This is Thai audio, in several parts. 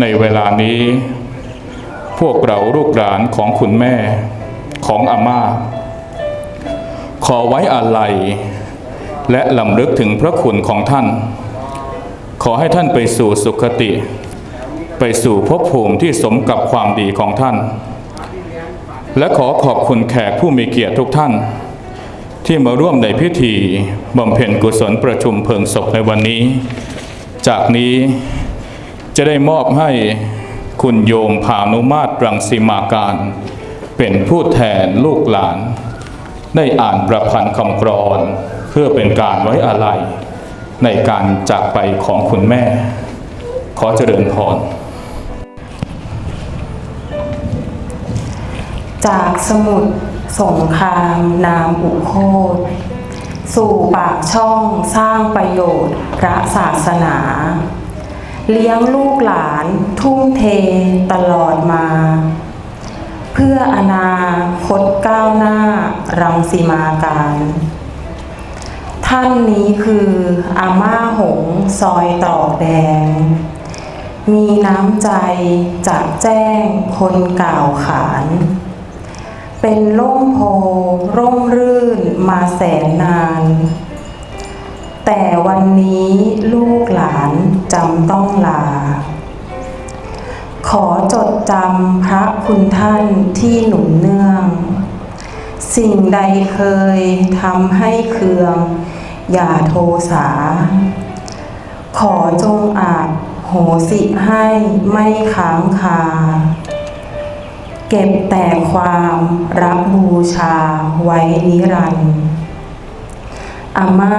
ในเวลานี้ พวกเราลูกหลานของคุณแม่ของอาม่า ขอไว้อาลัย และลำลึกถึงพระคุณของท่าน ขอให้ท่านไปสู่สุคติ ไปสู่ภพภูมิที่สมกับความดีของท่าน และขอขอบคุณแขกผู้มีเกียรติทุกท่าน ที่มาร่วมในพิธีบำเพ็ญกุศลประชุมเพลิงศพในวันนี้ จากนี้ จะได้มอบให้คุณโยมพานุมาตรรังสีมาการ เป็นผู้แทนลูกหลาน ได้อ่านประพันธ์คำกรอนเพื่อเป็นการไว้อาลัยในการจากไปของคุณแม่ ขอเจริญพรจากสมุทรสงครามนามอุโคตสู่ปากช่องสร้างประโยชน์พระศาสนา เลี้ยงลูกหลานทุ่มเทตลอดมา เพื่ออนาคตก้าวหน้ารังสีมาการ ท่านนี้คืออาม่าหงซอยตอกแดง มีน้ำใจจากแจ้งคนกล่าวขาน เป็นร่มโพร่มรื่นมาแสนนาน แต่วันนี้ลูกหลานจำต้องลา ขอจดจำพระคุณท่านที่หนุนเนื่อง สิ่งใดเคยทำให้เคือง อย่าโทสา ขอจงอาจโหสิให้ไม่ค้างคา เก็บแต่ความรับบูชาไว้นิรันดร์ อาม่า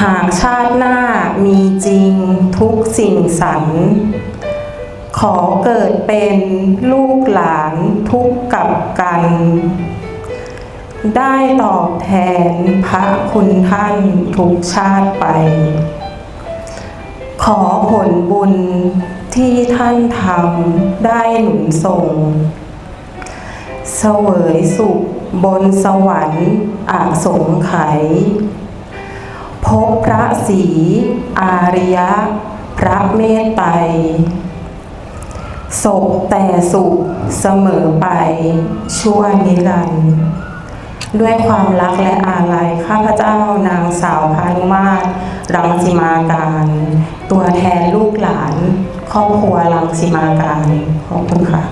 หากชาติหน้ามีจริงทุกสิ่งสรรขอเกิดเป็นลูกหลานทุกกับกัน ได้ตอบแทนพระคุณท่านทุกชาติไป ขอผลบุญที่ท่านทำได้หนุนส่ง เสวยสุขบนสวรรค์อาสงไขยพบพระศรีอาริยะ พระเมตไตรศพแต่สุขเสมอไป ชั่วนิรันดร์ด้วยความรักและอาลัยข้าพเจ้านางสาวพานุมาตรรังสิมาการ ตัวแทนลูกหลาน ครอบครัวรังสิมาการ ขอบคุณค่ะ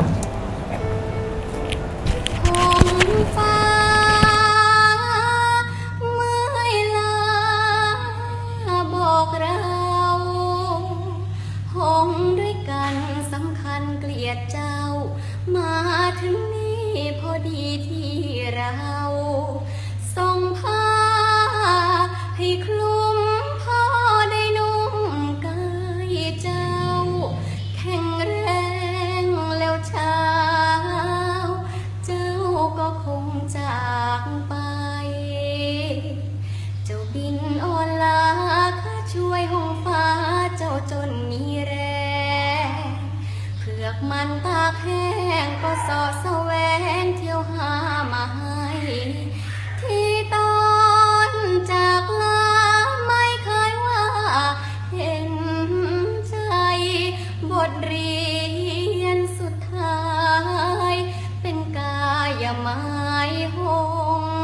ยดเจ้า มาถึงนี่พอดีที่เราส่งผ้าให้คลุมพ่อได้นุ่มกายเจ้า แข็งแรงแล้วเช้า เจ้าก็คงจากไป มันตากแห้งก็สอดแสวงเที่ยวหามาให้ ที่ตอนจากลาไม่เคยว่าเห็นใจ บทเรียนสุดท้าย เป็นกายไม้หง